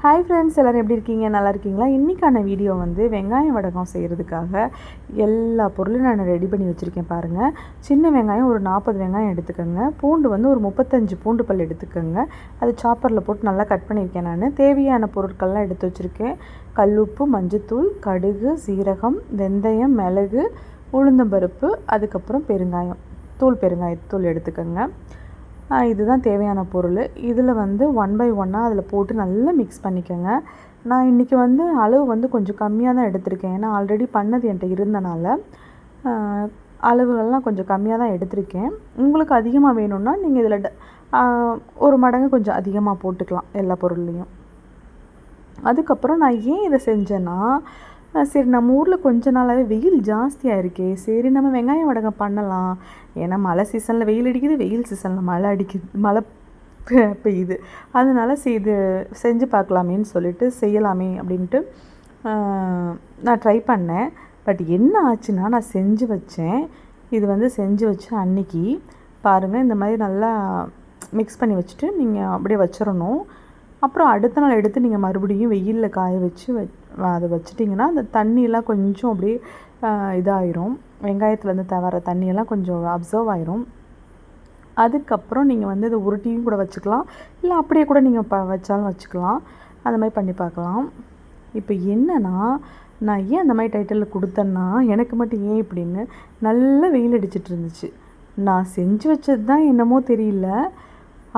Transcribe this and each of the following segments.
Hi friends எல்லோரும் எப்படி இருக்கீங்க? நல்லா இருக்கீங்களா? இன்றைக்கான வீடியோ வந்து வெங்காயம் வடகம் செய்கிறதுக்காக எல்லா பொருளும் நான் ரெடி பண்ணி வச்சுருக்கேன் பாருங்கள் சின்ன வெங்காயம் ஒரு நாற்பது வெங்காயம் எடுத்துக்கோங்க. பூண்டு வந்து ஒரு முப்பத்தஞ்சு பூண்டு பல் எடுத்துக்கோங்க. அது சாப்பரில் போட்டு நல்லா கட் பண்ணியிருக்கேன் நான். தேவையான பொருட்கள்லாம் எடுத்து வச்சுருக்கேன். கல்லுப்பு மஞ்சத்தூள் கடுகு சீரகம் வெந்தயம் மிளகு உளுந்தம்பருப்பு அதுக்கப்புறம் பெருங்காயம். தூள் பெருங்காயத்தூள் எடுத்துக்கோங்க. இதுதான் தேவையான பொருள். இதில் வந்து ஒன் பை ஒன்னாக அதில் போட்டு நல்லா மிக்ஸ் பண்ணிக்கோங்க. நான் இன்றைக்கி வந்து அளவு வந்து கொஞ்சம் கம்மியாக தான் எடுத்திருக்கேன். ஏன்னா ஆல்ரெடி பண்ணது என்கிட்ட இருந்தனால அளவுகள்லாம் கொஞ்சம் கம்மியாக தான் எடுத்திருக்கேன். உங்களுக்கு அதிகமாக வேணும்னா நீங்கள் இதில் ஒரு மடங்கு கொஞ்சம் அதிகமாக போட்டுக்கலாம் எல்லா பொருள்லேயும். அதுக்கப்புறம் நான் ஏன் இதை செஞ்சேன்னா சரி நம்ம ஊரில் கொஞ்ச நாளாகவே வெயில் ஜாஸ்தியாக இருக்கே சரி நம்ம வெங்காயம் வடகம் பண்ணலாம். ஏன்னா மழை சீசனில் வெயில் அடிக்குது வெயில் சீசனில் மழை அடிக்குது மழை பெய்யுது. அதனால் செய்து செஞ்சு பார்க்கலாமேன்னு சொல்லிட்டு செய்யலாமே அப்படின்ட்டு நான் ட்ரை பண்ணேன். பட் என்ன ஆச்சுன்னா நான் செஞ்சு வச்சேன். இது வந்து செஞ்சு வச்ச அன்னைக்கு. பாருங்கள் இந்த மாதிரி நல்லா மிக்ஸ் பண்ணி வச்சுட்டு நீங்கள் அப்படியே வச்சிடணும் அப்புறம் அடுத்த நாள் எடுத்து நீங்கள் மறுபடியும் வெயிலில் காய வச்சு அதை வச்சிட்டிங்கன்னா அந்த தண்ணியெல்லாம் கொஞ்சம் அப்படியே இதாயிரும். வெங்காயத்துலேருந்து தவற தண்ணியெல்லாம் கொஞ்சம் அப்சர்வ் ஆயிரும். அதுக்கப்புறம் நீங்கள் வந்து இதை உருட்டியும் கூட வச்சுக்கலாம். இல்லை அப்படியே கூட நீங்கள் ப வச்சாலும் வச்சுக்கலாம். அந்த மாதிரி பண்ணி பார்க்கலாம். இப்போ என்னென்னா நான் ஏன் அந்த மாதிரி டைட்டிலில் கொடுத்தேன்னா எனக்கு மட்டும் ஏன் இப்படின்னு நல்ல வெயில் அடிச்சிட்டு இருந்துச்சு. நான் செஞ்சு வச்சது தான் என்னமோ தெரியல.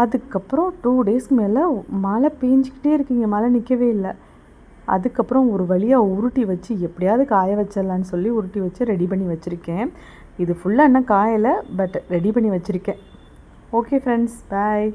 அதுக்கப்புறம் டூ டேஸ்க்கு மேலே மழை பேஞ்சிக்கிட்டே இருக்கீங்க. மழை நிற்கவே இல்லை. அதுக்கப்புறம் ஒரு வழியாக உருட்டி வச்சு எப்படியாவது காய வச்சிடலான்னு சொல்லி உருட்டி வச்சு ரெடி பண்ணி வச்சுருக்கேன். இது ஃபுல்லாக என்ன காயலை பட் ரெடி பண்ணி வச்சுருக்கேன். Okay friends bye